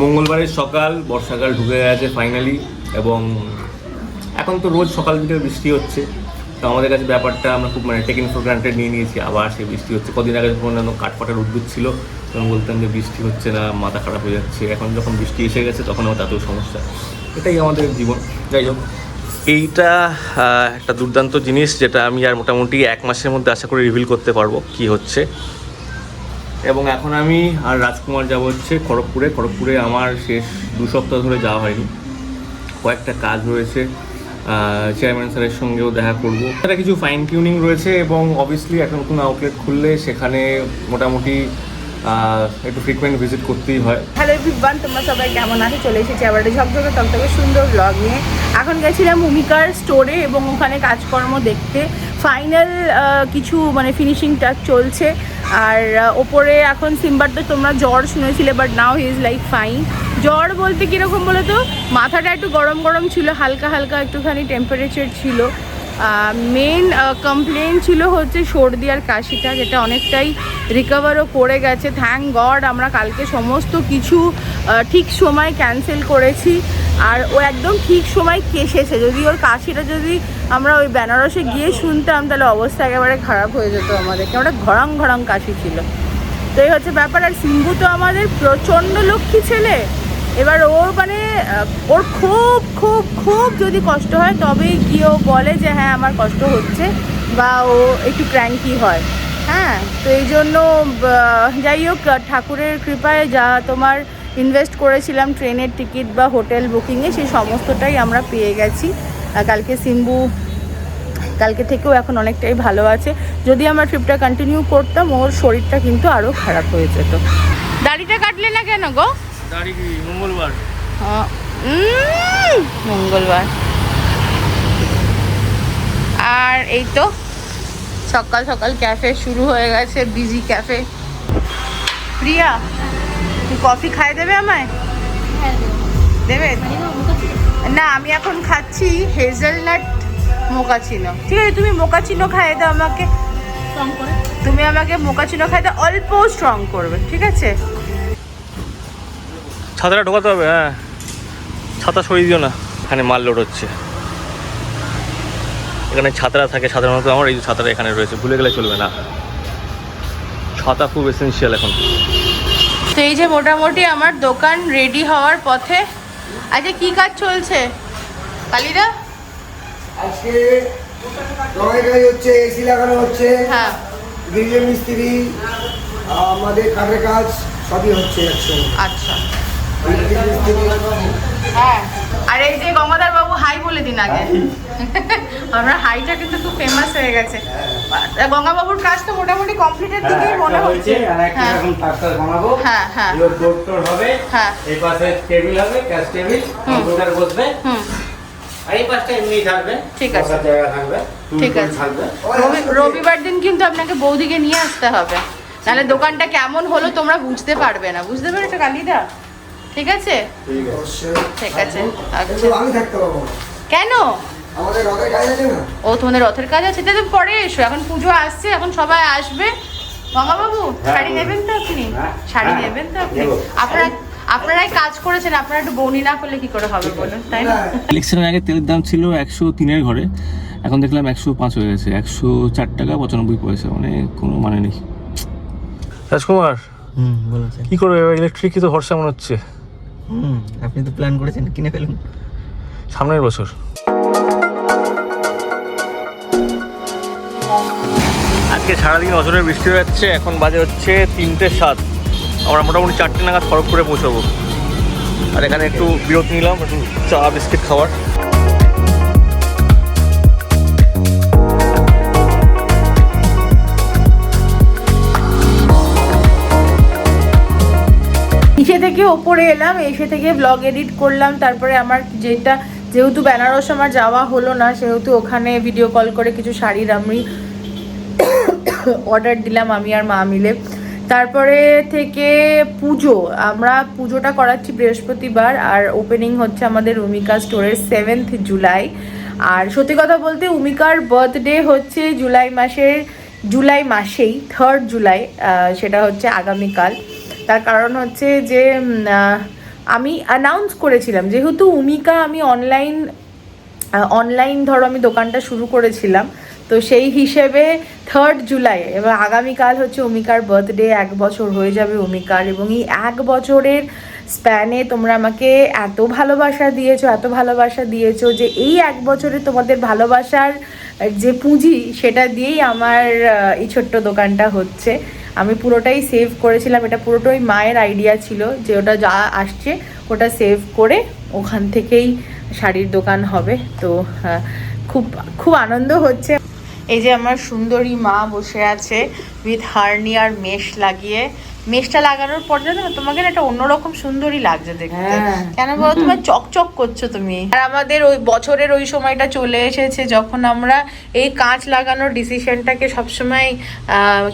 মঙ্গলবারের সকাল, বর্ষাকাল ঢুকে গেছে ফাইনালি এবং এখন তো রোজ সকাল দিকে বৃষ্টি হচ্ছে। তো আমাদের কাছে ব্যাপারটা আমরা খুব মানে টেকিং ফর গ্রান্টেড নিয়ে নিয়েছি, আবার সেই বৃষ্টি হচ্ছে। কদিন আগে অন্যান্য কাঠপাটার উদ্ভিদ ছিল, তখন বলতাম যে বৃষ্টি হচ্ছে না, মাথা খারাপ হয়ে যাচ্ছে। এখন যখন বৃষ্টি এসে গেছে, তখন আমার তাতেও সমস্যা। এটাই আমাদের জীবন। যাই হোক, এইটা একটা দুর্দান্ত জিনিস যেটা আমি আর মোটামুটি এক মাসের মধ্যে আশা করি রিভিল করতে পারব কি হচ্ছে। এবং এখন আমি আর রাজকুমার যাব হচ্ছে খড়গপুরে। খড়গপুরে আমার শেষ দু সপ্তাহ ধরে যাওয়া হয়নি। কয়েকটা কাজ রয়েছে। চেয়ারম্যান স্যারের সঙ্গেও দেখা করব। একটা কিছু ফাইন টিউনিং রয়েছে এবং অবভিয়াসলি একটা নতুন আউটলেট খুললে সেখানে মোটামুটি একটু ফ্রিকোয়েন্ট ভিজিট করতেই হয়। হ্যালো এভরিওয়ান তোমরা সবাই কেমন আছো? চলে এসেছি আবার একটা ঝকঝকে তকতকে সুন্দর ব্লগ নিয়ে। এখন গেছিলাম ভূমিকার স্টোরে এবং ওখানে কাজকর্ম দেখতে। ফাইনাল কিছু মানে ফিনিশিং টাচ চলছে। আর ওপরে এখন সিম্বার তো তোমরা জ্বর শুনেছিলে but now he is like fine জ্বর বলতে কীরকম বলো তো মাথাটা একটু গরম গরম ছিল, হালকা হালকা একটুখানি টেম্পারেচার ছিল। মেন কমপ্লেন ছিল হচ্ছে সর্দি আর কাশিটা, যেটা অনেকটাই রিকভারও করে গেছে। থ্যাংক গড আমরা কালকে সমস্ত কিছু ঠিক সময় ক্যান্সেল করেছি। আর ও একদম ঠিক সময় কেসেছে যদি ওর কাশিটা যদি আমরা ওই বেনারসে গিয়ে শুনতাম, তাহলে অবস্থা একেবারে খারাপ হয়ে যেত আমাদের কেমন ঘরং ঘরং কাশি ছিল। তো এই হচ্ছে ব্যাপার। আর সিম্বু তো আমাদের প্রচণ্ড লক্ষ্মী ছেলে। এবার ওর মানে ওর খুব খুব খুব যদি কষ্ট হয়, তবেই গিয়ে ও বলে যে হ্যাঁ আমার কষ্ট হচ্ছে। বা ও একটু ক্র্যাঙ্কি হয়। হ্যাঁ তো এই জন্য যাই হোক ঠাকুরের কৃপায় যা তোমার ইনভেস্ট করেছিলাম ট্রেনের টিকিট বা হোটেল বুকিংয়ে সেই সমস্তটাই আমরা পেয়ে গেছি। কালকে সিম্বু কালকে থেকেও এখন অনেকটাই ভালো আছে। যদি আমরা ট্রিপটা কন্টিনিউ করতাম ওর শরীরটা কিন্তু আরও খারাপ হয়ে যেত। দাড়িটা কাটলে না কেন গো? মঙ্গলবার? মঙ্গলবার। আর এই তো সকাল সকাল ক্যাফে শুরু হয়ে গেছে বিজি ক্যাফে প্রিয়া তুই কফি খাই দেবে আমায়? দেবে। না আমি এখন খাচ্ছি হেজেলনাট মোকাচিনো ঠিক আছে তুমি মোকাচিনো খাইয়ে দাও আমাকে। তুমি আমাকে মোকাচিনো খাইয়ে দাও অল্প স্ট্রং করবে ঠিক আছে? ছাতাটা ঢোকাতে হবে হ্যাঁ। ছাতা সরিয়ে দিও না এখানে মাল লোড হচ্ছে। এখানে ছাতারা থাকে সাধারণত আমার এই যে ছাতাটা এখানে রয়েছে ভুলে গেলে চলবে না। ছাতা খুব এসেন্সিয়াল এখন। তো এই যে মোটামুটি আমার দোকান রেডি হওয়ার পথে আচ্ছা কি কাজ চলছে? কালিদা? আজকে কাজ হচ্ছে এসি লাগানো হচ্ছে হ্যাঁ। গ্রিলের মিস্ত্রি আমাদের কাঠের কাজ সবই হচ্ছে একসঙ্গে। আচ্ছা। হ্যাঁ। গঙ্গাধর বাবু হাই বলে দিন আগে। আমরা হাইটা কিন্তু খুব ফেমাস হয়ে গেছে। গঙ্গা বাবুর কাজ তো মোটামুটি কমপ্লিটের দিকেই মনে হচ্ছে। আর একটা হ্যাঁ। এরকম ট্রাক্টর বানাবো হ্যাঁ, হ্যাঁ। এগুলো ডোর টোর হবে হ্যাঁ। এই পাশে টেবিল হবে ক্যাশ টেবিল কম্পিউটার বসবে। হুম। এই পাশটা এমনি থাকবে ঠিক আছে। বসার জায়গা থাকবে ঠিক আছে। থাকবে রবিবার দিন কিন্তু আপনাকে বৌদিকে নিয়ে আসতে হবে। নাহলে দোকানটা কেমন হলো তোমরা বুঝতে পারবে না। বুঝতে পেরেছ কালিদা? ঠিক আছে? ঠিক আছে। আচ্ছা কেন? ও তোমাদের রথের কাজ আছে? তাহলে পরে এসো। এখন পুজো আসছে এখন সবাই আসবে। বাবু হ্যাঁ, শাড়ি নেবেন তো আপনি হ্যাঁ, শাড়ি হ্যাঁ, নেবেন তো আপনি। আপনারা আপনারাই কাজ করেছেন আপনারা একটু বৌনি না করলে কি করে হবে বলুন তাই না? ইলেকশনের আগে তেলের দাম ছিল একশো তিনের ঘরে। এখন দেখলাম একশো পাঁচ হয়ে গেছে। একশো চার টাকা পঁচানব্বই পয়সা মানে কোনো মানে নেই। রাজকুমার কি করবে ইলেকট্রিকই তো ভরসা মনে হচ্ছে। হুম, আপনি তো প্ল্যান করেছেন, কিনে ফেলুন। সামনের বছর। আজকে সারাদিন অজনের বৃষ্টি যাচ্ছে এখন বাজে হচ্ছে তিনটে সাত। আমরা মোটামুটি চারটে নাগাদ খড়গপুরে পৌঁছাবো। আর এখানে একটু বিরতি নিলাম, একটু চা, বিস্কিট খাওয়ার। থেকে ওপরে এলাম, এসে থেকে ব্লগ এডিট করলাম, তারপরে আমার যেটা, যেহেতু বেনারস আমার যাওয়া হলো না, সেহেতু ওখানে ভিডিও কল করে কিছু শাড়ির আমি অর্ডার দিলাম, আমি আর মা মিলে। তারপরে থেকে পুজো, আমরা পুজোটা করাচ্ছি বৃহস্পতিবার, আর ওপেনিং হচ্ছে আমাদের উমিকা স্টোরের সেভেন্থ জুলাই। আর সত্যি কথা বলতে উমিকার বার্থডে হচ্ছে জুলাই মাসের, জুলাই মাসেই থার্ড জুলাই সেটা হচ্ছে আগামীকাল। তার কারণ হচ্ছে যে আমি অ্যানাউন্স করেছিলাম। যেহেতু উমিকা আমি অনলাইন অনলাইন ধরো আমি দোকানটা শুরু করেছিলাম, তো সেই হিসেবে থার্ড জুলাই এবার আগামীকাল হচ্ছে উমিকার বার্থডে এক বছর হয়ে যাবে অমিকার এবং এই এক বছরের স্প্যানে তোমরা আমাকে এত ভালোবাসা দিয়েছ, এত ভালোবাসা দিয়েছ যে এই এক বছরে তোমাদের ভালোবাসার যে পুঁজি সেটা দিয়েই আমার এই ছোট্ট দোকানটা হচ্ছে। আমি পুরোটাই সেভ করেছিলাম। এটা পুরোটাই মায়ের আইডিয়া ছিল যে ওটা যা আসছে ওটা সেভ করে ওখান থেকেই শাড়ির দোকান হবে। তো খুব খুব আনন্দ হচ্ছে। এই যে আমার সুন্দরী মা বসে আছে উইথ হার্নিয়ার মেশ লাগিয়ে। মেশটা লাগানোর পর জানো তোমাকে না একটা অন্যরকম সুন্দরী লাগছে দেখতে। কেন বলো তোমার চকচক করছ তুমি? আর আমাদের ওই বছরের ওই সময়টা চলে এসেছে যখন আমরা এই কাঁচ লাগানোর ডিসিশনটাকে সবসময়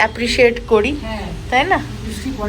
অ্যাপ্রিসিয়েট করি। তাই না?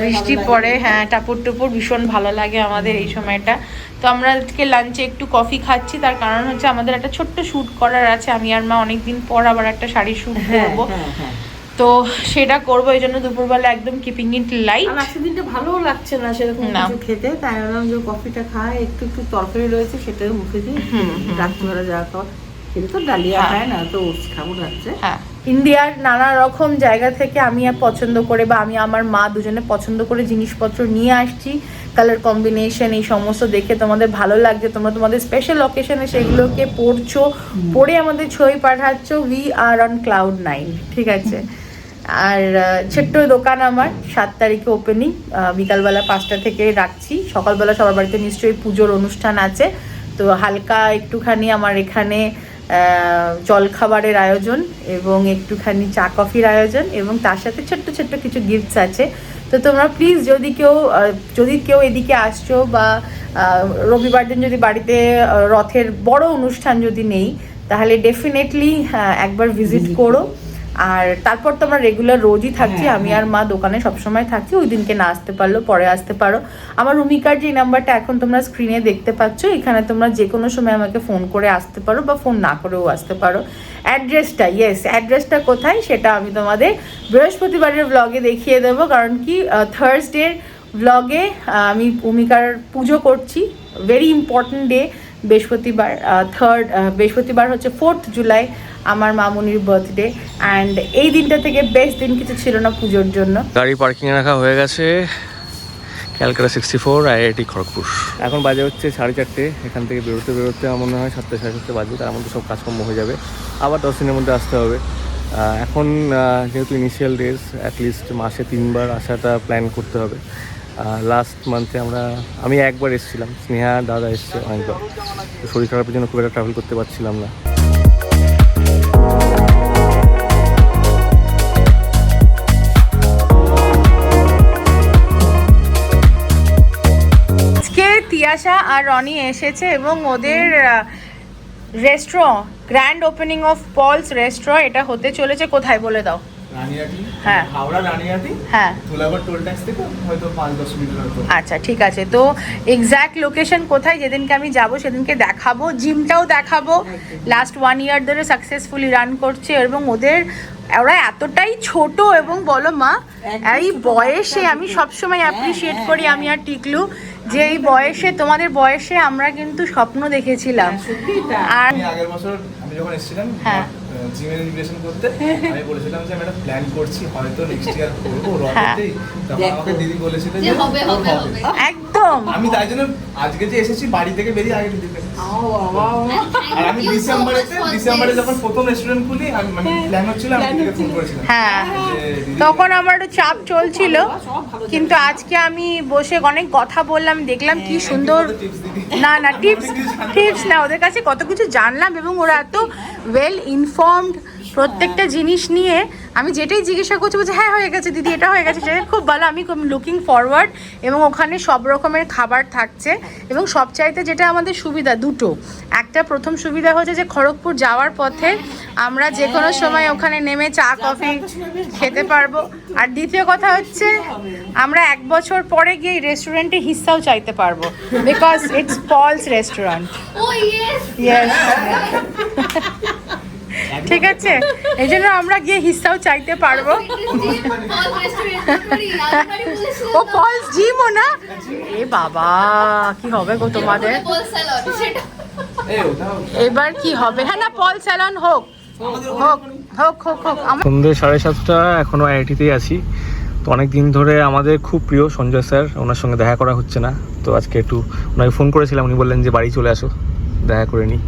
বৃষ্টি পড়ে হ্যাঁ টাপুর টুপুর ভীষণ ভালো লাগে আমাদের এই সময়টা। তো আমরা আজকে লাঞ্চে একটু কফি খাচ্ছি তার কারণ হচ্ছে আমাদের একটা ছোট্ট শ্যুট করার আছে। আমি আর মা অনেকদিন পর আবার একটা শাড়ি শ্যুট করব। তো সেটা করব এই জন্য দুপুরবেলা একদম কিপিং ইট লাইট আর আজকের দিনটা ভালোও লাগছে না সেরকম না। কিছু খেতে। তাই ভাবলাম যে কফিটা খায় একটু একটু তরকারি রয়েছে সেটাই মুখে দিই রাত্রিবেলা যা খাওয়া খেলে তো ডালিয়া হ্যাঁ। খায় না তো ওটস খাব রাত্রে। হ্যাঁ। ইন্ডিয়ার নানা রকম জায়গা থেকে আমি পছন্দ করে বা আমি আমার মা দুজনে পছন্দ করে জিনিসপত্র নিয়ে আসছি। কালার কম্বিনেশন এই সমস্ত দেখে তোমাদের ভালো লাগছে। তোমরা তোমাদের স্পেশাল অকেশনে সেগুলোকে পড়ছো, পড়ে আমাদের ছবি পাঠাচ্ছ। We are on cloud nine ঠিক আছে? আর ছোট্ট দোকান আমার, সাত তারিখে ওপেনিং বিকালবেলা পাঁচটা থেকে রাখছি। সকালবেলা সবার বাড়িতে নিশ্চয়ই পুজোর অনুষ্ঠান আছে। তো হালকা একটুখানি আমার এখানে জলখাবারের আয়োজন এবং একটুখানি চা কফির আয়োজন এবং তার সাথে ছোট্ট ছোট্ট কিছু গিফটস আছে। তো তোমরা প্লিজ যদি কেউ যদি কেউ এদিকে আসছো বা রবিবার দিন যদি বাড়িতে রথের বড় অনুষ্ঠান যদি নেই তাহলে ডেফিনেটলি একবার ভিজিট করো। আর তারপর তো আমরা রেগুলার রোজই থাকছি আমি আর মা দোকানে সবসময় থাকছি ওই দিনকে না আসতে পারল পরে আসতে পারো। আমার রুমিকার যে নাম্বারটা এখন তোমরা স্ক্রিনে দেখতে পাচ্ছ এখানে তোমরা যে কোনো সময় আমাকে ফোন করে আসতে পারো বা ফোন না করেও আসতে পারো। অ্যাড্রেসটা ইয়েস অ্যাড্রেসটা কোথায় সেটা আমি তোমাদের বৃহস্পতিবারের ব্লগে দেখিয়ে দেবো। কারণ কি থার্সডের ব্লগে আমি ভূমিকার পুজো করছি ভেরি ইম্পর্ট্যান্ট ডে বৃহস্পতিবার থার্ড বৃহস্পতিবার হচ্ছে ফোর্থ জুলাই আমার মামুনির বার্থডে অ্যান্ড এই দিনটা থেকে বেস্ট দিন কিছু ছিল না পুজোর জন্য। গাড়ি পার্কিং রাখা হয়ে গেছে। Calcutta sixty four IIT Kharagpur. এখন বাজে হচ্ছে সাড়ে চারটে এখান থেকে বেরোতে বেরোতে আমার মনে হয় সাতটা সাড়ে সাতটা বাজবে তার মধ্যে সব কাজকর্ম হয়ে যাবে। আবার দশ দিনের মধ্যে আসতে হবে। এখন যেহেতু ইনিশিয়াল ডেজ অ্যাটলিস্ট মাসে তিনবার আসাটা প্ল্যান করতে হবে। লাস্ট মান্থে আমরা, আমি একবার এসেছিলাম। স্নেহা দাদা এসছে অনেকবার। তো শরীর খারাপের জন্য খুব একটা ট্রাভেল করতে পারছিলাম না। তিয়াশা আর রনি এসেছে এবং ওদের restaurant grand opening of Paul's restaurant এটা হতে চলেছে, কোথায় বলে দাও? হ্যাঁ। হাওড়া রানিয়াটি হ্যাঁ। তোলাবার টোল ট্যাক্স থেকে হয়তো পাঁচ দশ মিনিট হয়তো আচ্ছা ঠিক আছে। তো এক্স্যাক্ট লোকেশন কোথায়? যেদিনকে আমি যাব সেদিনকে দেখাবো। জিমটাও দেখাবো। লাস্ট ওয়ান ইয়ার ধরে সাকসেসফুলি রান করছে এবং ওদের ওরা এতটাই ছোট এবং বলো মা এই বয়সে আমি সবসময় অ্যাপ্রিসিয়েট করি আমি আর টিকলু যে এই বয়সে তোমাদের বয়সে আমরা কিন্তু স্বপ্ন দেখেছিলাম। আর আগের বছর আমি যখন এসেছিলাম হ্যাঁ। জিমের ইনভিটেশন করতে আমি বলেছিলাম যে আমি একটা প্ল্যান করছি হয়তো নেক্সট ইয়ার করব হ্যাঁ। তখন আমাকে দিদি বলেছিল যে হবে, হবে, হবে। একদম। আমি তাই জন্য আজকে যে এসেছি বাড়ি থেকে বেরিয়ে আগে দিদি আর আমি ডিসেম্বরে ডিসেম্বরে যখন প্রথম রেস্টুরেন্ট খুলি আমি মানে প্ল্যান হচ্ছিল আমি দিদিকে ফোন করেছিলাম। হ্যাঁ। তখন আমার একটু চাপ চলছিল কিন্তু আজকে আমি বসে অনেক কথা বললাম দেখলাম কি সুন্দর না না টিপস টিপস না ওদের কাছে কত কিছু জানলাম এবং ওরা এত ওয়েল ইনফর্মড প্রত্যেকটা জিনিস নিয়ে আমি যেটাই জিজ্ঞাসা করছি বলছি হ্যাঁ হয়ে গেছে দিদি এটা হয়ে গেছে। সেটা খুব ভালো আমি লুকিং ফরওয়ার্ড এবং ওখানে সব রকমের খাবার থাকছে এবং সবচাইতে যেটা আমাদের সুবিধা দুটো। একটা প্রথম সুবিধা হচ্ছে যে খড়গপুর যাওয়ার পথে আমরা যে কোনো সময় ওখানে নেমে চা কফি খেতে পারব। আর দ্বিতীয় কথা হচ্ছে আমরা এক বছর পরে গিয়ে রেস্টুরেন্টে হিস্সাও চাইতে পারব। Because it's Paul's restaurant. Yes ঠিক আছে? এই জন্য আমরা গিয়ে হিস্সাও চাইতে পারব। ও পলস জিমও না? এ বাবা কি হবে গো তোমাদের? এবার কি হবে? হ্যাঁ না পল স্যালন হোক। হোক হোক হোক হোক। সন্ধ্যে সাড়ে সাতটা এখনও আইআইটিতেই আছি। তো অনেক দিন ধরে আমাদের খুব প্রিয় সঞ্জয় স্যার ওনার সঙ্গে দেখা করা হচ্ছে না। তো আজকে একটু ওনাকে ফোন করেছিলাম উনি বললেন যে বাড়ি চলে আসো দেখা করে নিই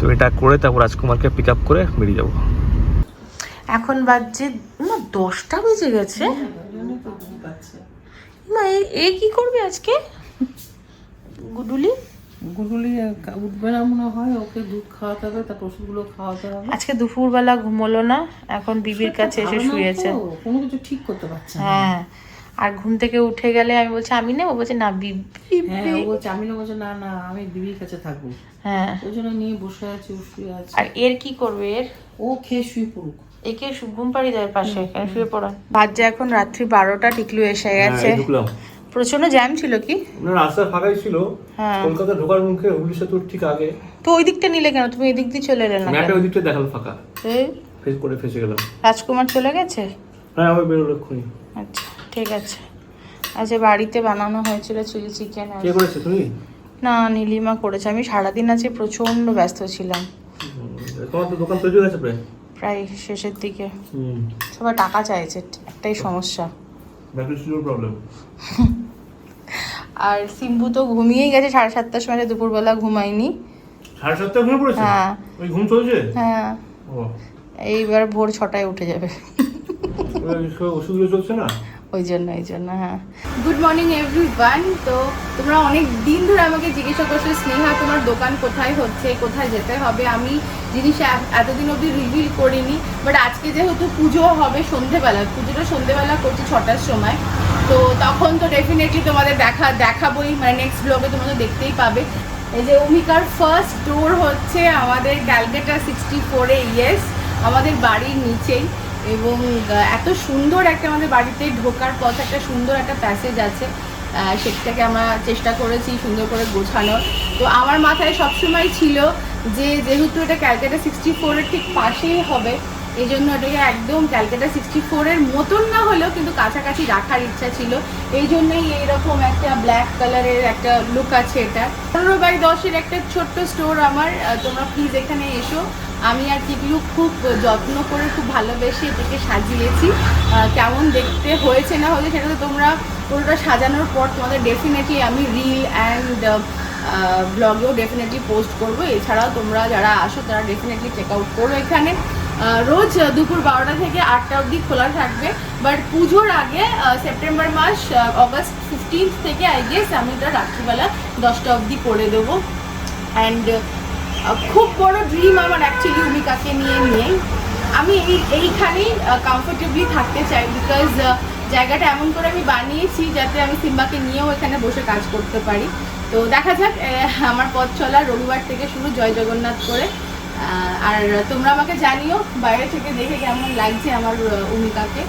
তো এটা করে তারপর রাজকুমারকে পিক আপ করে বেরিয়ে যাব। এখন বাজছে না দশটা বেজে গেছে। মা এ- এ কি করবে আজকে? গুডুলি? গুগলি উঠবে না মনে হয় ওকে দুধ খাওয়াতে হবে তারপর ওষুধগুলো খাওয়াতে হবে। আজকে দুপুরবেলা ঘুমোলো না এখন বিবির কাছে এসে শুয়েছে। কোনো কিছু ঠিক করতে পারছে না। হ্যাঁ আর ঘুম থেকে উঠে গেলে আমি বলছি আমি নেব? বলছে না বিবি। হ্যাঁ ও বলছে আমি না বলছে না না আমি কাছে থাকব। হ্যাঁ। ওই জন্য নিয়ে বসে আছে শুয়ে আছে। আর এর কি করবে এর? ও খেয়ে শুয়ে পড়ুক। একে ঘুম পাড়ি দেয় পাশে এখানে শুয়ে পড়া বাজে এখন রাত্রি বারোটা টিকলু এসে গেছে। প্রচণ্ড জ্যাম ছিল কি? আপনার রাস্তা ফাঁকাই ছিল। হ্যাঁ। কলকাতা ঢোকার মুখে হুগলি সেতুর ঠিক আগে। তো ওই দিকটা নিলে কেন? তুমি এই দিক দিয়ে চলে এলে না ম্যাপে ওই দিকটা দেখাল ফাঁকা। ফেস করে ফেসে গেলাম। রাজকুমার চলে গেছে? হ্যাঁ আবার বেরোলো এক্ষুনি। আচ্ছা। ঠিক আছে আচ্ছা বাড়িতে বানানো হয়েছিল চিলি চিকেন কে করেছে তুমি? না নীলিমা করেছে। আমি সারাদিন আজকে প্রচণ্ড ব্যস্ত ছিলাম। তোমার তো দোকান তৈরি হয়ে গেছে প্রায়। প্রায় শেষের দিকে। সবাই টাকা চাইছে একটাই সমস্যা। প্রবলেম আর সিম্বু তো ঘুমিয়েই গেছে সাড়ে সাতটার সময় দুপুরবেলা ঘুমায়নি। সাড়ে সাতটা ঘুমিয়ে পড়েছে? হ্যাঁ। ওই ঘুম চলছে? হ্যাঁ। এইবার ভোর ছটায় উঠে যাবে। ওষুধগুলো চলছে না? ওই জন্য, এই জন্য হ্যাঁ। গুড মর্নিং এভরিওয়ান তো তোমরা অনেক দিন ধরে আমাকে জিজ্ঞাসা করছ, স্নেহা, তোমার দোকান কোথায় হচ্ছে, কোথায় যেতে হবে? আমি জিনিস এতদিন অবধি রিভিল করিনি বাট আজকে যেহেতু পুজো হবে সন্ধেবেলা, পুজোটা সন্ধেবেলা করছি ছটার সময়, তো তখন তো ডেফিনেটলি তোমাদের দেখা দেখাবোই মানে নেক্সট ব্লগে তোমাদের দেখতেই পাবে। এই যে অমিকার ফার্স্ট স্টোর হচ্ছে আমাদের ক্যালকাটা সিক্সটি ফোরে ইয়েস আমাদের বাড়ির নিচেই। এবং এত সুন্দর একটা আমাদের বাড়িতে ঢোকার পথ, একটা সুন্দর একটা প্যাসেজ আছে। সেটাকে আমরা চেষ্টা করেছি সুন্দর করে গোছানোর। তো আমার মাথায় সবসময় ছিল যে, যেহেতু এটা ক্যালকাটা সিক্সটি ফোরের ঠিক পাশেই হবে এই জন্য এটাকে একদম ক্যালকাটা সিক্সটি ফোরের মতন না হলেও কিন্তু কাছাকাছি রাখার ইচ্ছা ছিল। এই জন্যই এইরকম একটা ব্ল্যাক কালারের একটা লুক আছে এটা। পনেরো বাই দশের একটা ছোট্ট স্টোর আমার। তোমরা প্লিজ এখানে এসো। আমি আর টিকলু খুব যত্ন করে, খুব ভালোবেসে এটাকে সাজিয়েছি। কেমন দেখতে হয়েছে না হয়েছে সেটা তো তোমরা পুরোটা সাজানোর পর তোমাদের ডেফিনেটলি আমি রিল অ্যান্ড ব্লগেও ডেফিনেটলি পোস্ট করব। এছাড়াও তোমরা যারা আসো, তারা ডেফিনেটলি চেক আউট করো এখানে। রোজ দুপুর বারোটা থেকে আটটা অবধি খোলা থাকবে। বাট পুজোর আগে সেপ্টেম্বর মাস অগস্ট ফিফটিন্থ থেকে আই গেস আমি এটা রাত্রিবেলা দশটা অবধি করে দেবো। অ্যান্ড খুব বড় ড্রিম আমার অ্যাকচুয়ালি উমিকাকে নিয়ে, নিয়েই। আমি এই, এইখানেই কমফোর্টেবলি থাকতে চাই বিকজ জায়গাটা এমন করে আমি বানিয়েছি যাতে আমি সিম্বাকে নিয়েও এখানে বসে কাজ করতে পারি। তো দেখা যাক আমার পথ চলা রবিবার থেকে শুরু। জয় জগন্নাথ করে। আর তোমরা আমাকে জানিও বাইরে থেকে দেখে কেমন লাগছে আমার অমিতাকে।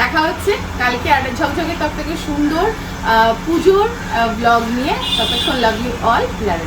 দেখা হচ্ছে কালকে আর ঝকঝকে তব থেকে সুন্দর পুজোর ব্লগ নিয়ে। ততক্ষণ লাভ ইউ অল লাভ